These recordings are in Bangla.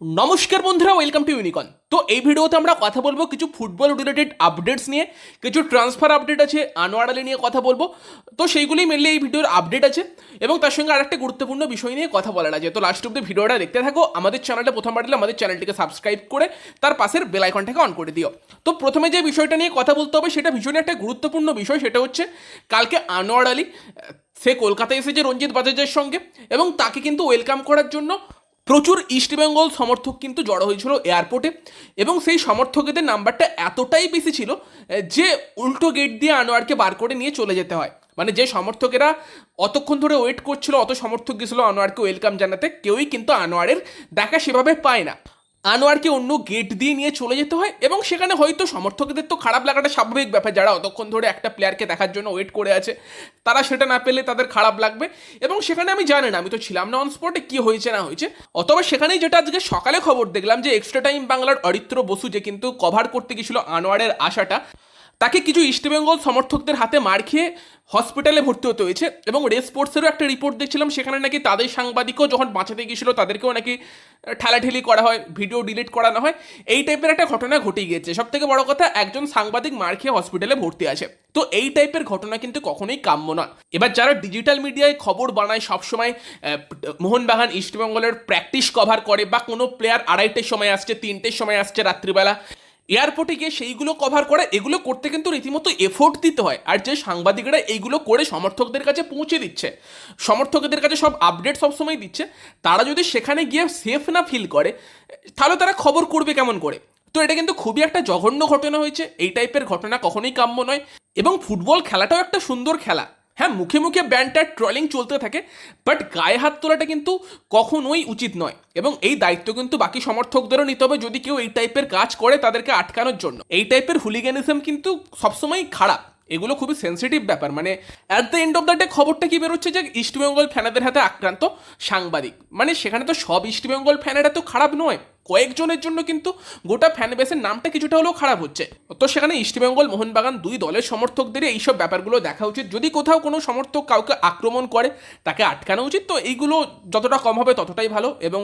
নমস্কার বন্ধুরা ওয়েলকাম টু ইউনিকন তো এই ভিডিওতে আমরা কথা বলব কিছু ফুটবল রিলেটেড আপডেটস নিয়ে, কিছু ট্রান্সফার আপডেট আছে, আনোয়ার নিয়ে কথা বলব। তো সেইগুলোই মেনলি এই ভিডিওর আপডেট আছে এবং তার সঙ্গে আরেকটা গুরুত্বপূর্ণ বিষয় নিয়ে কথা বলার আছে। তো লাস্ট অব্দি ভিডিওটা দেখতে থাকো, আমাদের চ্যানেলটা প্রথমবার দিলে আমাদের চ্যানেলটিকে সাবস্ক্রাইব করে তার পাশের বেল আইকনটাকে অন করে দিও। তো প্রথমে যে বিষয়টা নিয়ে কথা বলতে হবে, সেটা ভীষণই একটা গুরুত্বপূর্ণ বিষয়, সেটা হচ্ছে কালকে আনোয়ার সে কলকাতায় এসেছে রঞ্জিত বাজাজের সঙ্গে এবং তাকে কিন্তু ওয়েলকাম করার জন্য প্রচুর ইস্টবেঙ্গল সমর্থক কিন্তু জড়ো হয়েছিল এয়ারপোর্টে এবং সেই সমর্থকদের নাম্বারটা এতটাই বেশি ছিল যে উল্টো গেট দিয়ে আনোয়ারকে বার করে নিয়ে চলে যেতে হয়। মানে যে সমর্থকেরা অতক্ষণ ধরে ওয়েট করছিল, অত সমর্থক গেছিল আনোয়ারকে ওয়েলকাম জানাতে, কেউই কিন্তু আনোয়ারের দেখা সেভাবে পায় না। আনোয়ারকে অন্য গেট দিয়ে নিয়ে চলে যেতে হয় এবং সেখানে হয়তো সমর্থকদের তো খারাপ লাগাটা স্বাভাবিক ব্যাপার। যারা অতক্ষণ ধরে একটা প্লেয়ারকে দেখার জন্য ওয়েট করে আছে, তারা সেটা না পেলে তাদের খারাপ লাগবে। এবং সেখানে আমি জানি না, আমি তো ছিলাম না অন স্পটে কি হয়েছে, না হয়েছে। অথবা সেখানেই যেটা আজকে সকালে খবর দেখলাম যে এক্সট্রা টাইম বাংলার অরিত্র বসু যে কিন্তু কভার করতে গেছিল আনোয়ারের আশাটা তাকে কিছু ইস্টবেঙ্গল সমর্থকদের হাতে মার খেয়ে হসপিটালে ভর্তি হতে হয়েছে এবং রেস স্পোর্টসেরও একটা রিপোর্ট দেখছিলাম, সেখানে নাকি তাদের সাংবাদিকও যখন বাঁচাতে গিয়েছিল, তাদেরকেও নাকি ঠেলাঠেলি করা হয় ভিডিও ডিলিট করানো হয়। এই টাইপের একটা ঘটনা ঘটে গিয়েছে। সব থেকে বড় কথা, একজন সাংবাদিক মার খেয়ে হসপিটালে ভর্তি আছে। তো এই টাইপের ঘটনা কিন্তু কখনোই কাম্য না এবার যারা ডিজিটাল মিডিয়ায় খবর বানায় সবসময় মোহনবাগান ইস্টবেঙ্গলের প্র্যাকটিস কভার করে বা কোনো প্লেয়ার আড়াইটের সময় আসছে, তিনটের সময় আসছে রাত্রিবেলা এয়ারপোর্টে গিয়ে সেইগুলো কভার করে, এগুলো করতে কিন্তু রীতিমতো এফোর্ট দিতে হয়। আর যে সাংবাদিকরা এইগুলো করে সমর্থকদের কাছে পৌঁছে দিচ্ছে, সমর্থকদের কাছে সব আপডেট সবসময় দিচ্ছে, তারা যদি সেখানে গিয়ে সেফ না ফিল করে, তাহলে তারা খবর করবে কেমন করে? তো এটা কিন্তু খুবই একটা জঘন্য ঘটনা হয়েছে। এই টাইপের ঘটনা কখনোই কাম্য নয়। এবং ফুটবল খেলাটাও একটা সুন্দর খেলা। হ্যাঁ মুখে মুখে ব্যান্ডটার ট্রলিং চলতে থাকে বাট গায়ে হাত তোলাটা কিন্তু কখনোই উচিত নয়। এবং এই দায়িত্ব কিন্তু বাকি সমর্থকদেরও নিতে হবে যদি কেউ এই টাইপের কাজ করে তাদেরকে আটকানোর জন্য। এই টাইপের হুলিগ্যানিজম কিন্তু সবসময় খারাপ। এগুলো খুবই সেন্সিটিভ ব্যাপার। মানে at the end of the day খবরটা কি বেরোচ্ছে যে ইস্টবেঙ্গল ফ্যানাদের হাতে আক্রান্ত সাংবাদিক। মানে সেখানে তো সব ইস্টবেঙ্গল ফ্যানেরা তো খারাপ নয়। কয়েকজনের জন্য কিন্তু গোটা ফ্যান বেসের নামটা কিছুটা হলেও খারাপ হচ্ছে। তো সেখানে ইস্টবেঙ্গল মোহনবাগান দুই দলের সমর্থকদের এইসব ব্যাপারগুলো দেখা উচিত। যদি কোথাও কোনো সমর্থক কাউকে আক্রমণ করে, তাকে আটকানো উচিত, তো এইগুলো যতটা কম হবে ততটাই ভালো। এবং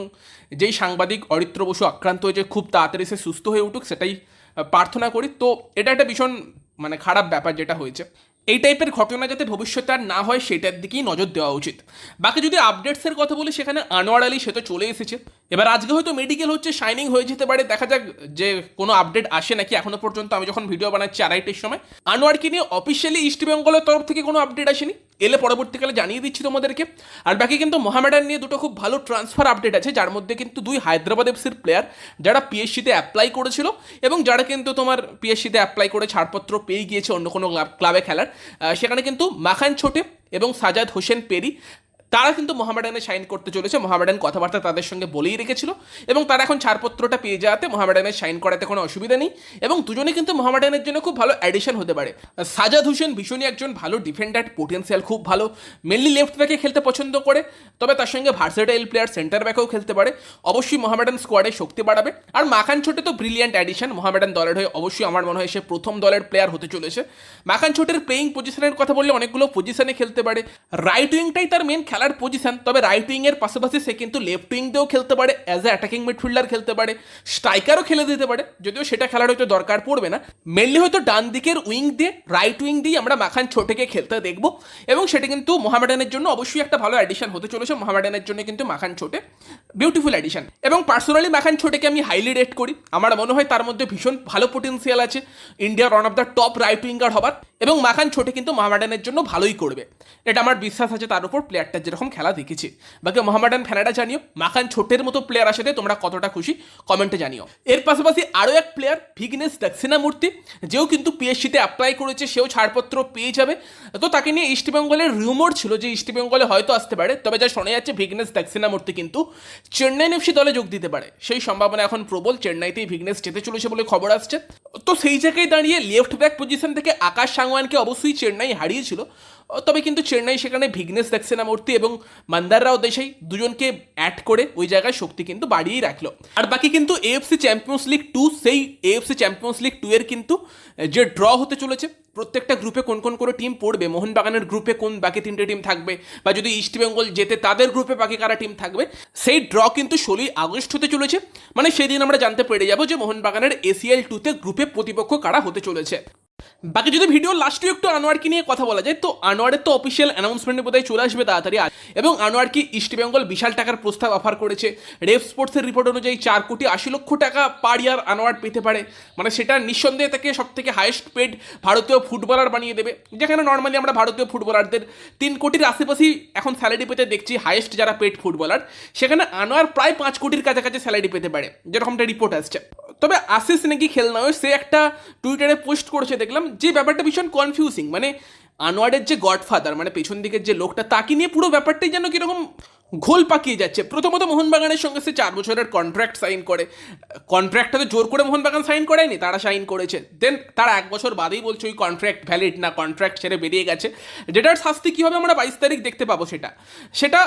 যেই সাংবাদিক অরিত্র বসু আক্রান্ত হয়েছে, খুব তাড়াতাড়ি সে সুস্থ হয়ে উঠুক, সেটাই প্রার্থনা করি। তো এটা একটা ভীষণ মানে খারাপ ব্যাপার যেটা হয়েছে, এই টাইপের ঘটনা যাতে ভবিষ্যতে আর না হয় সেটার দিকেই নজর দেওয়া উচিত। বাকি যদি আপডেটসের কথা বলি, সেখানে আনোয়ার আলী সে তো চলে এসেছে। এবার আজকে হয়তো মেডিকেল হচ্ছে শাইনিং হয়ে যেতে পারে, দেখা যাক যে কোনো আপডেট আসে নাকি এখনও পর্যন্ত। আমি যখন ভিডিও বানাচ্ছি আড়াইটের সময়, আনোয়ারকে নিয়ে অফিসিয়ালি ইস্টবেঙ্গলের তরফ থেকে কোনো আপডেট আসেনি? এলে পরবর্তীকালে জানিয়ে দিচ্ছি তোমাদেরকে। আর বাকি কিন্তু মহামেডান নিয়ে দুটো খুব ভালো ট্রান্সফার আপডেট আছে, যার মধ্যে কিন্তু দুই হায়দ্রাবাদ এফসির প্লেয়ার যারা পিএসসিতে অ্যাপ্লাই করেছিল এবং যারা কিন্তু তোমার পিএসসিতে অ্যাপ্লাই করে ছাড়পত্র পেয়ে গিয়েছে অন্য কোনো ক্লাবে খেলার। সেখানে কিন্তু মাখান ছোটে এবং সাজাদ হোসেন পেরি তারা কিন্তু মোহামেডানে সাইন করতে চলেছে। মোহামেডান কথাবার্তা তাদের সঙ্গে বলেই রেখেছিল এবং তারা এখন ছাড়পত্রটা পেয়ে যাওয়াতে মোহামেডানের সাইন করাতে কোনো অসুবিধা নেই এবং দুজনে কিন্তু মোহামেডানের জন্য খুব ভালো অ্যাডিশন হতে পারে। সাজাদ হোসেন ভীষণই একজন ভালো ডিফেন্ডার পোটেন্সিয়াল খুব ভালো মেনলি লেফট ব্যাকে খেলতে পছন্দ করে, তবে তার সঙ্গে ভার্সেটাইল প্লেয়ার সেন্টার ব্যাকেও খেলতে পারে। অবশ্যই মোহামেডান স্কোয়াডে শক্তি বাড়াবে। আর মাখান ছোটে তো ব্রিলিয়ান্ট অ্যাডিশন মোহামেডান দলের হয়ে অবশ্যই আমার মনে হয় সে প্রথম দলের প্লেয়ার হতে চলেছে। মাখান ছোটের প্লেয়িং পজিশনের কথা বললে অনেকগুলো পজিশনে খেলতে পারে। রাইট উইংটাই তার মেন খেলার পজিশন তবে রাইট উইং এর পাশাপাশি সে কিন্তু লেফট উইং দিয়েও খেলতে পারে অ্যাজ এ অ্যাটাকিং মিডফিল্ডার খেলতে পারে স্ট্রাইকারও খেলে দিতে পারে, যদিও সেটা খেলার হয়তো দরকার পড়বে না। মেনলি হয়তো ডান দিকের উইং দিয়ে রাইট উইং দিয়ে আমরা মাখান ছোটেকে খেলতে দেখব, এবং সেটা কিন্তু মোহামেডানের জন্য অবশ্যই একটা ভালো অ্যাডিশন হতে চলেছে, মোহামেডানের জন্য কিন্তু মাখান ছোটে বিউটিফুল অ্যাডিশন এবং পার্সোনালি মাখান ছোটেকে আমি হাইলি রেট করি, আমার মনে হয় তার মধ্যে ভীষণ ভালো পোটেন্সিয়াল আছে ইন্ডিয়ার one of the top right winger হবার। এবং মাখান ছোটে কিন্তু মোহামেডানের জন্য ভালোই করবে। এটা আমার বিশ্বাস আছে তার উপর প্লেয়ারটা যেরকম খেলা দেখেছি। বাকি মোহামেডান ফ্যানারা জানিও, মাখান ছোটের মতো প্লেয়ার আসাতে তোমরা কতটা খুশি? কমেন্টে জানিও। এর পাশাপাশি আরও এক প্লেয়ার ভিগনেস দক্ষিণামূর্তি, যেও কিন্তু পিএসসিতে অ্যাপ্লাই করেছে, সেও ছাড়পত্র পেয়ে যাবে। তো তাকে নিয়ে ইস্টবেঙ্গলের রিউমোর ছিল যে ইস্টবেঙ্গলে হয়তো আসতে পারে, তবে যা শোনা যাচ্ছে ভিগনেস দক্ষিণামূর্তি কিন্তু চেন্নাই এফসি দলে যোগ দিতে পারে। সেই সম্ভাবনা এখন প্রবল, চেন্নাইতেই ভিগনেস যেতে চলেছে বলে খবর আসছে। তো সেই জায়গায় দাঁড়িয়ে লেফট ব্যাক পজিশন থেকে আকাশ সাংওয়ানকে অবশ্যই চেন্নাই হারিয়েছিল। তবে কিন্তু চেন্নাই সেখানে ভিগনেস মূর্তি এবং মান্দাররাও দেশাই দুজনকে অ্যাড করে ওই জায়গায় শক্তি কিন্তু বাড়িয়েই রাখল। আর বাকি কিন্তু এএফসি চ্যাম্পিয়ন্স লিগ টু সেই এএফসি চ্যাম্পিয়ন্স লিগ টু এর কিন্তু যে ড্র হতে চলেছে প্রত্যেকটা গ্রুপে কোন কোন করে টিম পড়বে? মোহনবাগানের গ্রুপে কোন বাকি তিনটে টিম থাকবে? বা যদি ইস্টবেঙ্গল যেতে তাদের গ্রুপে বাকি কারা টিম থাকবে? সেই ড্র কিন্তু ষোলোই আগস্ট হতে চলেছে। মানে সেদিন আমরা জানতে পেরে যাব যে মোহনবাগানের এসিএল টুতে গ্রুপে প্রতিপক্ষ কারা হতে চলেছে। বাকি যদি ভিডিও লাস্টে একটু আনোয়ারকে নিয়ে কথা বলা যায়, তো আনোয়ারের তো অফিসিয়াল অ্যানাউন্সমেন্টে বোধহয় চলে আসবে তাড়াতাড়ি। এবং আনোয়ার কি ইস্টবেঙ্গল বিশাল টাকার প্রস্তাব অফার করেছে। রেফ স্পোর্টসের রিপোর্ট অনুযায়ী চার কোটি আশি লক্ষ টাকা পার ইয়ার আনোয়ার পেতে পারে। মানে সেটা নিঃসন্দেহে তাকে সব থেকে হাইয়েস্ট পেড ভারতীয় ফুটবলার বানিয়ে দেবে। যেখানে নর্মালি আমরা ভারতীয় ফুটবলারদের তিন কোটির আশেপাশেই এখন স্যালারি পেতে দেখছি হায়েস্ট যারা পেড ফুটবলার সেখানে আনোয়ার প্রায় পাঁচ কোটির কাছাকাছি স্যালারি পেতে পারে যেরকমটা রিপোর্ট আসছে। তবে আশিস নাকি খেলনা সে একটা টুইটারে পোস্ট করেছে, দেখলাম, যে ব্যাপারটা ভীষণ কনফিউজিং মানে আনোয়ারের যে গডফাদার মানে পেছন দিকের যে লোকটা, তাকে নিয়ে পুরো ব্যাপারটাই যেন কীরকম ঘোল পাকিয়ে যাচ্ছে। প্রথমত মোহনবাগানের সঙ্গে সে চার বছরের কন্ট্রাক্ট সাইন করে। কন্ট্রাক্টটা তো জোর করে মোহনবাগান সাইন করেনি, তারা সাইন করেছে। দেন তারা এক বছর বাদেই বলছে, ওই কন্ট্রাক্ট ভ্যালিড না কন্ট্রাক্ট ছেড়ে বেরিয়ে গেছে। যেটার শাস্তি কী হবে আমরা বাইশ তারিখ দেখতে পাবো সেটা? সেটা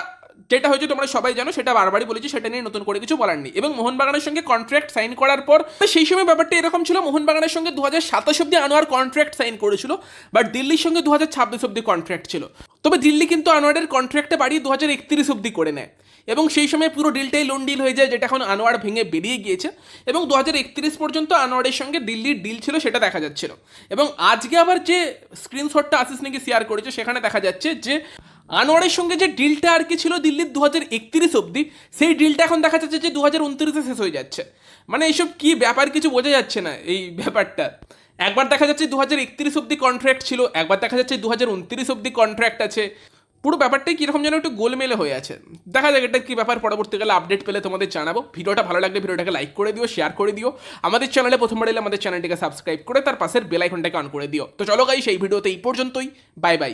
যেটা হয়েছে তোমরা সবাই জানো, সেটা বারবারই বলেছি, সেটা নিয়ে নতুন করে কিছু বলার নেই। এবং মোহনবাগানের সঙ্গে কন্ট্রাক্ট সাইন করার পর সেই সময় ব্যাপারটা এরকম ছিল, মোহনবাগানের সঙ্গে দু হাজার সাতাশ অব্দি আনোয়ার কন্ট্রাক্ট সাইন করেছিল বাট দিল্লির সঙ্গে দু হাজার ছাব্বিশ অব্দি কন্ট্রাক্ট ছিল। তবে দিল্লি কিন্তু আনোয়ারের কন্ট্রাক্টটা বাড়িয়ে দু হাজার একত্রিশ অব্দি করে নেয়। এবং সেই সময় পুরো ডিলটাই লোন ডিল হয়ে যায়, যেটা এখন আনোয়ার ভেঙে বেরিয়ে গিয়েছে। এবং দু হাজার একত্রিশ পর্যন্ত আনোয়ারের সঙ্গে দিল্লির ডিল ছিল, সেটা দেখা যাচ্ছিল। এবং আজকে আবার যে স্ক্রিনশটটা আশিস নাকি শেয়ার করেছে, সেখানে দেখা যাচ্ছে যে আনোয়ারের সঙ্গে যে ডিলটা আর কি ছিল দিল্লির দু হাজার একত্রিশ অব্দি সেই ডিলটা এখন দেখা যাচ্ছে যে দু হাজার উনত্রিশে শেষ হয়ে যাচ্ছে। মানে এইসব কি ব্যাপার কিছু বোঝা যাচ্ছে না এই ব্যাপারটা। একবার দেখা যাচ্ছে দু হাজার একত্রিশ অব্দি কন্ট্রাক্ট ছিল, একবার দেখা যাচ্ছে দু হাজার উনত্রিশ অব্দি কন্ট্রাক্ট আছে। পুরো ব্যাপারটাই কীরকম যেন একটু গোলমেলে হয়ে আছে। দেখা যাক এটা কী ব্যাপার, পরবর্তীকালে আপডেট পেলে তোমাদের জানাব। ভিডিওটা ভালো লাগলে ভিডিওটাকে লাইক করে দিও শেয়ার করে দিও। আমাদের চ্যানেলে প্রথমবার এলে আমাদের চ্যানেলটিকে সাবস্ক্রাইব করে তার পাশের বেল আইকনটাকে অন করে দিও। তো চলো গাই সেই ভিডিওতে এই পর্যন্তই। Bye bye